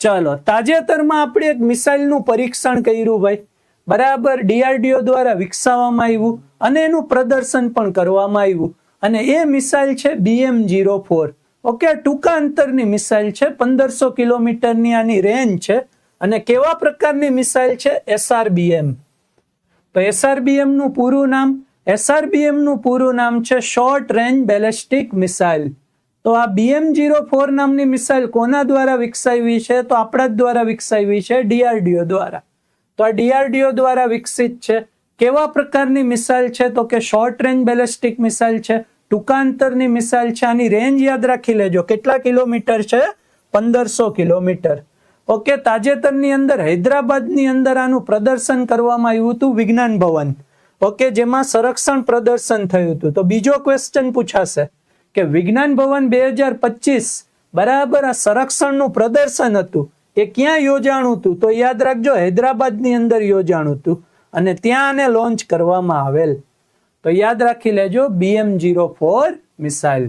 ચાલો, તાજેતરમાં આપણે એક મિસાઇલનું પરીક્ષણ કર્યું ભાઈ. બરાબર, ડીઆરડીઓ દ્વારા વિકસાવવામાં આવ્યું અને એનું પ્રદર્શન પણ કરવામાં આવ્યું. અને એ મિસાઇલ છે બીએમ જીરો ફોર. ઓકે ટૂંકા અંતરની મિસાઇલ છે, પંદરસો કિલોમીટરની આની રેન્જ છે. અને કેવા પ્રકારની મિસાઇલ છે? એસઆરબીએમ. તો એસઆરબીએમનું પૂરું નામ, એસઆરબીએમનું પૂરું નામ છે શોર્ટ રેન્જ બેલેસ્ટિક મિસાઇલ. તો આ બીએમ જીરો ફોર નામની મિસાઇલ કોના દ્વારા વિકસાવી છે? તો આપણા જ દ્વારા વિકસાવી છે ડીઆરડીઓ દ્વારા. તો આ ડીઆરડીઓ દ્વારા વિકસિત છે. કેવા પ્રકારની મિસાઇલ છે? તો કે શોર્ટ રેન્જ બેલેસ્ટિક મિસાઇલ છે ટૂંકા મિસાઇલ છે. આની રેન્જ યાદ રાખી લેજો. કેટલા કિલોમીટર છે? પંદરસો કિલોમીટર. ઓકે, તાજેતરની અંદર હૈદરાબાદની અંદર આનું પ્રદર્શન કરવામાં આવ્યું હતું વિજ્ઞાન ભવન. ઓકે, જેમાં સંરક્ષણ પ્રદર્શન થયું હતું. તો બીજો ક્વેશ્ચન પૂછાશે. કે વિજ્ઞાન ભવન બે હજાર પચીસ બરાબર આ સંરક્ષણનું પ્રદર્શન હતું. એ ક્યાં યોજાણું હતું? તો યાદ રાખજો, હૈદરાબાદની અંદર યોજાણું હતું અને ત્યાં આને લોન્ચ કરવામાં આવેલ. તો યાદ રાખી લેજો બીએમ જીરો ફોર મિસાઇલ